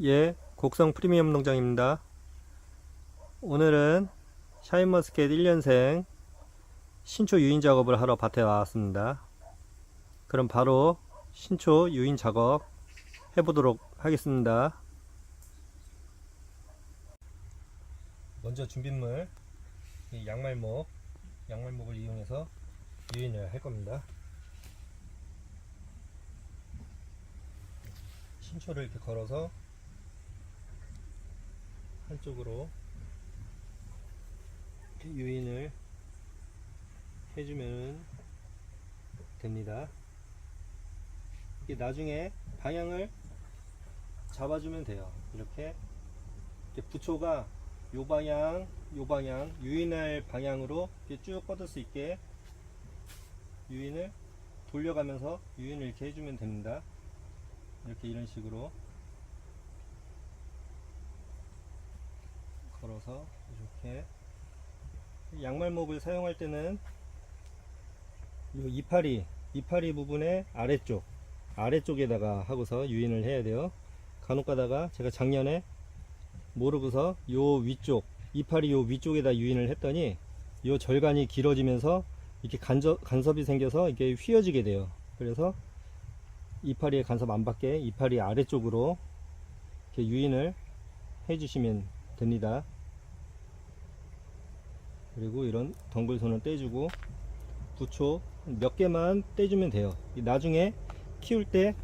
예, 곡성 프리미엄 농장입니다. 오늘은 샤인머스켓 1년생 신초 유인 작업을 하러 밭에 나왔습니다. 그럼 바로 신초 유인 작업 해보도록 하겠습니다. 먼저 준비물, 이 양말목, 양말목을 이용해서 유인을 할 겁니다. 신초를 이렇게 걸어서 한쪽으로 유인을 해주면 됩니다. 이게 나중에 방향을 잡아주면 돼요. 이렇게, 이렇게 부초가 요 방향, 요 방향, 유인할 방향으로 쭉 뻗을 수 있게 유인을 돌려가면서 유인을 이렇게 해주면 됩니다. 이렇게 이런 식으로 걸어서 이렇게 양말목을 사용할 때는 이 이파리 이파리 부분의 아래쪽 아래쪽에다가 하고서 유인을 해야 돼요. 간혹 가다가 제가 작년에 모르고서 요 위쪽 이파리 요 위쪽에다 유인을 했더니 요 절간이 길어지면서 이렇게 간접, 간섭이 생겨서 이게 휘어지게 돼요. 그래서 이파리의 간섭 안 받게 이파리 아래쪽으로 이렇게 유인을 해주시면 됩니다. 그리고 이런 덩굴손을 떼주고 부초 몇 개만 떼주면 돼요. 나중에 키울 때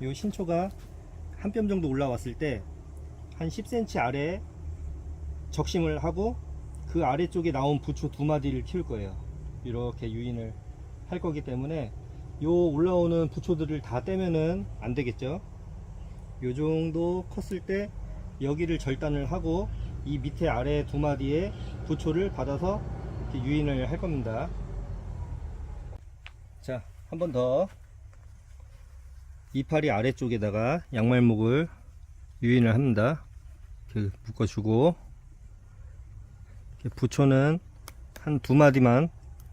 이 신초가 한 뼘 정도 올라왔을 때 한 10cm 아래에 적심을 하고 그 아래쪽에 나온 부초 두 마디를 키울 거예요. 이렇게 유인을 할 거기 때문에 요 올라오는 부초들을 다 떼면은 안 되겠죠. 요 정도 컸을 때 여기를 절단을 하고 이 밑에 아래 두 마디의 부초를 받아서 이렇게 유인을 할 겁니다. 자, 한 번 더. 이파리 아래쪽에다가 양말목을 유인을 합니다. 이렇게 묶어주고, 이렇게 부초는 한 두 마디만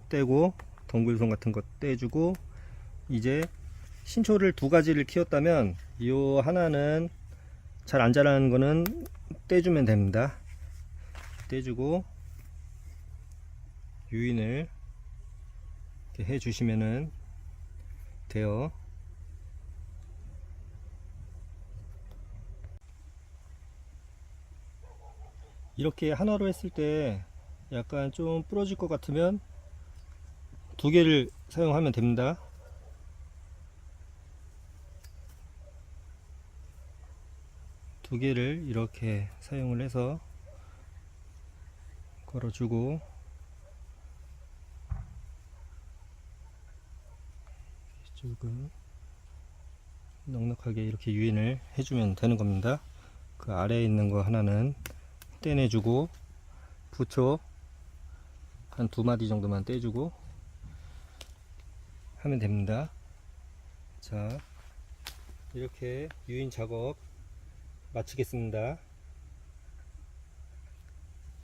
떼고, 덩굴손 같은 거 떼주고, 이제 신초를 두 가지를 키웠다면 이 하나는 잘 안 자라는 거는 떼주면 됩니다. 떼주고 유인을 이렇게 해주시면은 돼요. 이렇게 하나로 했을 때 약간 좀 부러질 것 같으면 두 개를 사용하면 됩니다. 두 개를 이렇게 사용을 해서 걸어주고 이쪽은 넉넉하게 이렇게 유인을 해주면 되는 겁니다. 그 아래에 있는 거 하나는 떼내주고 부초 한 두 마디 정도만 떼주고 하면 됩니다. 자, 이렇게 유인 작업 마치겠습니다.